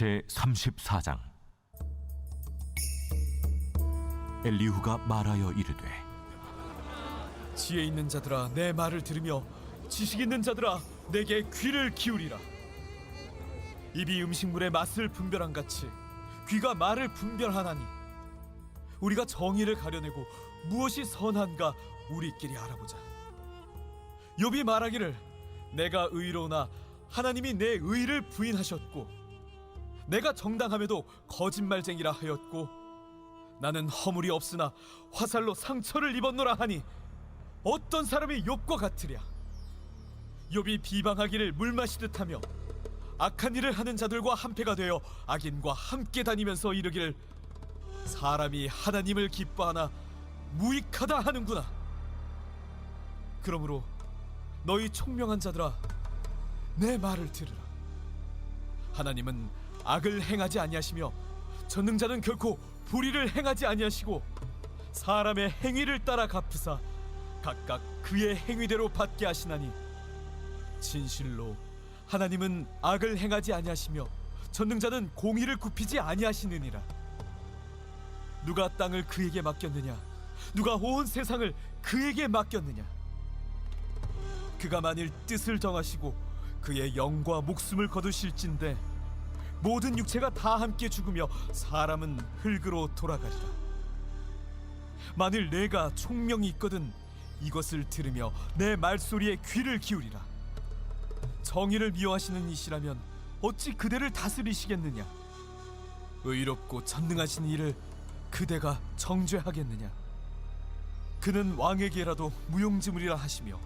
제 34장. 엘리후가 말하여 이르되 지혜 있는 자들아 내 말을 들으며 지식 있는 자들아 내게 귀를 기울이라. 입이 음식물의 맛을 분별한 같이 귀가 말을 분별하나니 우리가 정의를 가려내고 무엇이 선한가 우리끼리 알아보자. 욥이 말하기를 내가 의로우나 하나님이 내 의를 부인하셨고 내가 정당함에도 거짓말쟁이라 하였고 나는 허물이 없으나 화살로 상처를 입었노라 하니 어떤 사람이 욥과 같으랴. 욥이 비방하기를 물 마시듯 하며 악한 일을 하는 자들과 한패가 되어 악인과 함께 다니면서 이르기를 사람이 하나님을 기뻐하나 무익하다 하는구나. 그러므로 너희 총명한 자들아 내 말을 들으라. 하나님은 악을 행하지 아니하시며 전능자는 결코 불의를 행하지 아니하시고 사람의 행위를 따라 갚으사 각각 그의 행위대로 받게 하시나니 진실로 하나님은 악을 행하지 아니하시며 전능자는 공의를 굽히지 아니하시느니라. 누가 땅을 그에게 맡겼느냐? 누가 온 세상을 그에게 맡겼느냐? 그가 만일 뜻을 정하시고 그의 영과 목숨을 거두실진데 모든 육체가 다 함께 죽으며 사람은 흙으로 돌아가리라. 만일 내가 총명이 있거든 이것을 들으며 내 말소리에 귀를 기울이라. 정의를 미워하시는 이시라면 어찌 그대를 다스리시겠느냐? 의롭고 전능하신 이를 그대가 정죄하겠느냐? 그는 왕에게라도 무용지물이라 하시며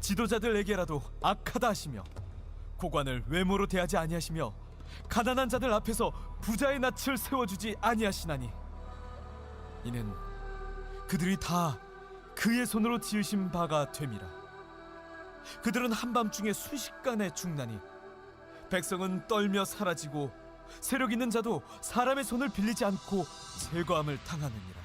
지도자들에게라도 악하다 하시며 고관을 외모로 대하지 아니하시며 가난한 자들 앞에서 부자의 낯을 세워주지 아니하시나니. 이는 그들이 다 그의 손으로 지으신 바가 됨이라. 그들은 한밤중에 순식간에 죽나니 백성은 떨며 사라지고 세력 있는 자도 사람의 손을 빌리지 않고 제거함을 당하느니라